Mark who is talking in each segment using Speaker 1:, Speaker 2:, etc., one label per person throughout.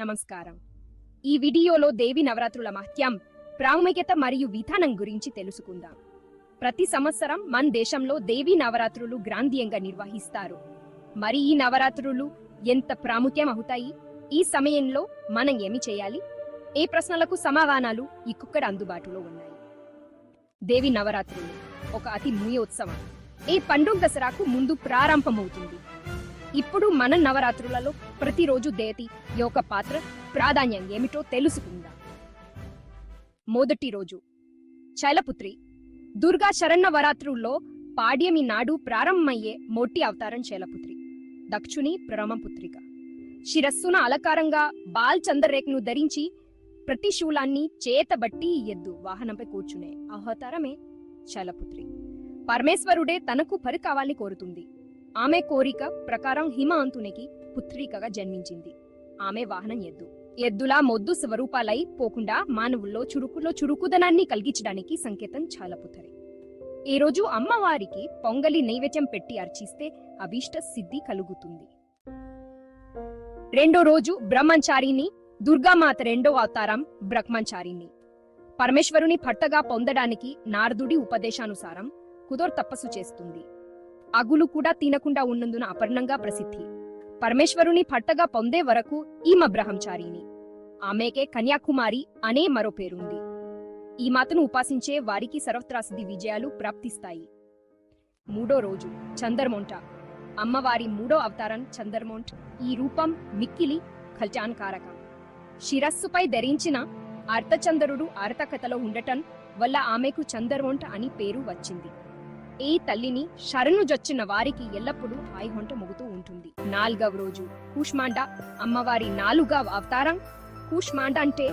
Speaker 1: నమస్కారం. ఈ వీడియోలో దేవి నవరాత్రుల మహత్యం ప్రాముఖ్యత మరియు విధానం గురించి తెలుసుకుందాం. ప్రతి సంవత్సరం మన దేశంలో దేవి నవరాత్రులు గ్రాంధీయంగా నిర్వహిస్తారు. మరి ఈ నవరాత్రులు ఎంత ప్రాముఖ్యం అవుతాయి? ఈ సమయంలో మనం ఏమి చేయాలి? ఏ ప్రశ్నలకు సమాధానాలు ఇక్కడ అందుబాటులో ఉన్నాయి? దేవి నవరాత్రులు ఒక అతి ముయోత్సవం ఈ పండుగ దసరాకు ముందు ప్రారంభమవుతుంది? ఇప్పుడు మన నవరాత్రులలో ప్రతిరోజు దేతి యొక్క పాత్ర ప్రాధాన్యం ఏమిటో తెలుసుకుందాం. మొదటి రోజు శైలపుత్రి దుర్గా శరణవరాత్రుల్లో పాడ్యమి నాడు ప్రారంభమయ్యే మొట్టి అవతారం శైలపుత్రి దక్షుని ప్రమపుత్రిక శిరస్సున అలంకారంగా బాల్ చంద్రరేఖను ధరించి ప్రతి శూలాన్ని చేతబట్టి ఎద్దు వాహనంపై కూర్చునే అవతారమే శైలపుత్రి. పరమేశ్వరుడే తనకు పరి కావాలని కోరుతుంది. ఆమె కోరిక ప్రకారం హిమాంతునికి పుత్రికగా జన్మించింది. ఆమె వాహనం ఎద్దు. ఎద్దులా మొద్దు స్వరూపాలై పోకుండా మానవుల్లో చురుకులో చురుకుదనాన్ని కలిగించడానికి సంకేతం చాలా పుత్తరి. ఈ రోజు అమ్మవారికి పొంగలి నైవేద్యం పెట్టి అర్చిస్తే అభీష్ట సిద్ధి కలుగుతుంది. రెండో రోజు బ్రహ్మచారిని దుర్గామాత రెండో అవతారం బ్రహ్మచారిని పరమేశ్వరుని భర్తగా పొందడానికి నారదుడి ఉపదేశానుసారం కుదోర్ తపస్సు చేస్తుంది. అగులు కూడా తినకుండా ఉన్నందున అపర్ణంగా ప్రసిద్ధి. పరమేశ్వరుని భర్తగా పొందే వరకు ఈమ బ్రహ్మచారిని ఆమెకే కన్యాకుమారి అనే మరో పేరుంది. ఈ మాతను ఉపాసించే వారికి సర్వత్రాసిద్ధి విజయాలు ప్రాప్తిస్తాయి. మూడో రోజు చందర్మొంట. అమ్మవారి మూడో అవతారం చందర్మోంట్. ఈ రూపం మిక్కిలి కల్చాన్కారకం శిరస్సుపై ధరించిన అర్ధచందరుడు అర్థకథలో ఉండటం వల్ల ఆమెకు చందర్మొంట అని పేరు వచ్చింది. ఈ తల్లిని శరణు జొచ్చిన వారికి ఎల్లప్పుడూ హాయిహొంట మొగుతూ ఉంటుంది. నాలుగవ రోజు కూష్మాండ. అమ్మవారి నాలుగవ అవతారం. కూష్మాండ అంటే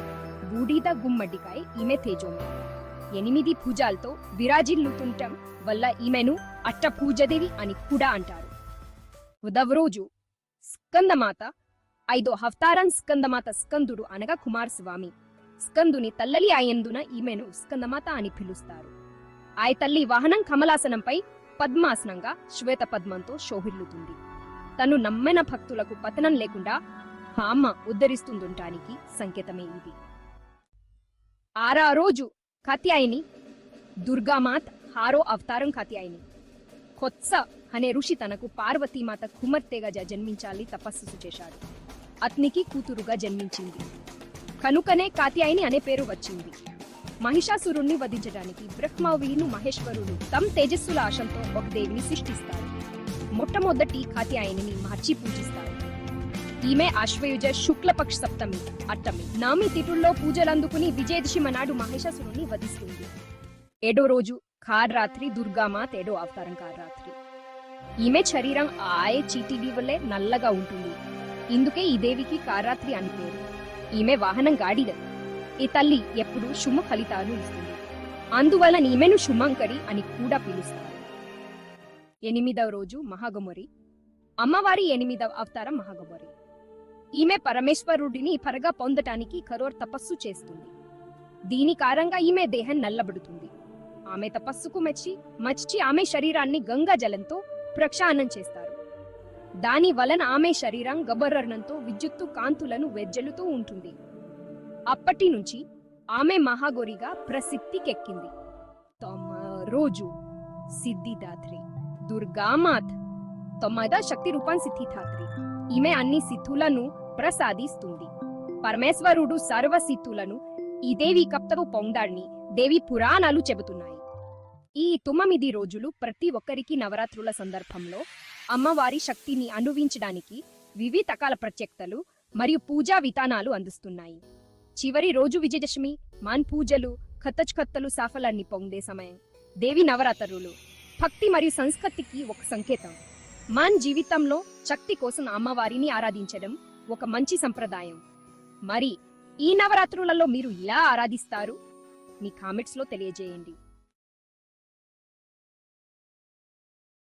Speaker 1: బూడిద గుమ్మడికాయ ఈమె తేజోమ ఎనిమిది పూజాలతో విరాజిల్లుతుంటం వల్ల ఈమెను అట్ట పూజదేవి అని కూడా అంటారు. ఉదవ రోజు స్కందమాత. ఐదో అవతారం స్కందమాత స్కందుడు అనగా కుమారస్వామి. స్కందుని తల్లలి అయ్యందున ఈమెను స్కందమాత అని పిలుస్తారు. ఆయ తల్లి వాహనం కమలాసనంపై పద్మాసనంగా శ్వేత పద్మంతో శోభిల్లుతుంది. తను నమ్మిన భక్తులకు పతనం లేకుండా హామ ఉద్ధరిస్తుండటానికి సంకేతమే ఇది. ఆరా రోజు కాత్యాయని దుర్గామాత్ హారో అవతారం కాత్యాయని. కొత్స అనే ఋషి తనకు పార్వతీమాత కుమర్తెగా జ- జన్మించాలి తపస్సు చేశాడు. అతనికి కూతురుగా జన్మించింది. కనుకనే కాత్యాయిని అనే పేరు వచ్చింది. మహిషాసురుణ్ణి వధించడానికి బ్రహ్మవీను మహేశ్వరుడు తమ తేజస్సుల ఆశంతో ఒక దేవిని సృష్టిస్తారు. మొట్టమొదటి కాత్యాయనిని మార్చి పూజిస్తారు. ఈమె ఆశ్వయుజ శుక్లపక్ష సప్తమి అట్టమి నామి తిథుల్లో పూజలందుకుని విజయదశమి నాడు మహిషాసురుణ్ణి వధిస్తుంది. ఏడో రోజు కారాత్రి దుర్గామాత ఏడో అవతారం కారాత్రి ఈమె శరీరం ఆయే చీటివి వల్లే నల్లగా ఉంటుంది. ఇందుకే ఈ దేవికి కారాత్రి అని పేరు. ఈమె వాహనం గాడిద. ఈ తల్లి ఎప్పుడు శుభ ఫలితాలు ఇస్తుంది. అందువల్ల ఈమెను శుమంకరి అని కూడా పిలుస్తారు. ఎనిమిదవ రోజు మహాగమరి. అమ్మవారి ఎనిమిదవ అవతారం మహాగమరి. ఈమె పరమేశ్వరుడిని పరగా పొందటానికి కరోర్ తపస్సు చేస్తుంది. దీని కారంగా ఈమె దేహం నల్లబడుతుంది. ఆమె తపస్సుకు మెచ్చి మచ్చి ఆమె శరీరాన్ని గంగా జలంతో ప్రక్షాళనం చేస్తారు. దాని వలన ఆమె శరీరం గబర్రణంతో విద్యుత్తు కాంతులను వెజ్జలుతూ ఉంటుంది. అప్పటి నుంచి ఆమె మహాగోరిగా ప్రసిద్ధికెక్కింది. తమ రోజు సిద్ధిదాత్రి దుర్గామాత్ తొమ్మిద శక్తి రూపం సిద్ధిదాత్రి. ఈమె అన్ని సిద్ధులను ప్రసాదిస్తుంది. పరమేశ్వరుడు సర్వ సిద్ధులను ఈ దేవి కప్తవు పొందాడని దేవి పురాణాలు చెబుతున్నాయి. ఈ తొమ్మిది రోజులు ప్రతి ఒక్కరికి నవరాత్రుల సందర్భంలో అమ్మవారి శక్తిని అనుభవించడానికి వివిధ రకాల ప్రత్యేకతలు మరియు పూజా విధానాలు అందిస్తున్నాయి. చివరి రోజు విజయదశమి మాన్ పూజలు ఖత్తచ్ ఖత్తలు సాఫలాన్ని పొందే సమయం. దేవి నవరాత్రులు. భక్తి మరియు సంస్కృతికి ఒక సంకేతం. మాన్ జీవితంలో శక్తి కోసం అమ్మవారిని ఆరాధించడం ఒక మంచి సంప్రదాయం. మరి ఈ నవరాత్రులలో మీరు ఎలా ఆరాధిస్తారు? మీ కామెంట్స్లో తెలియజేయండి.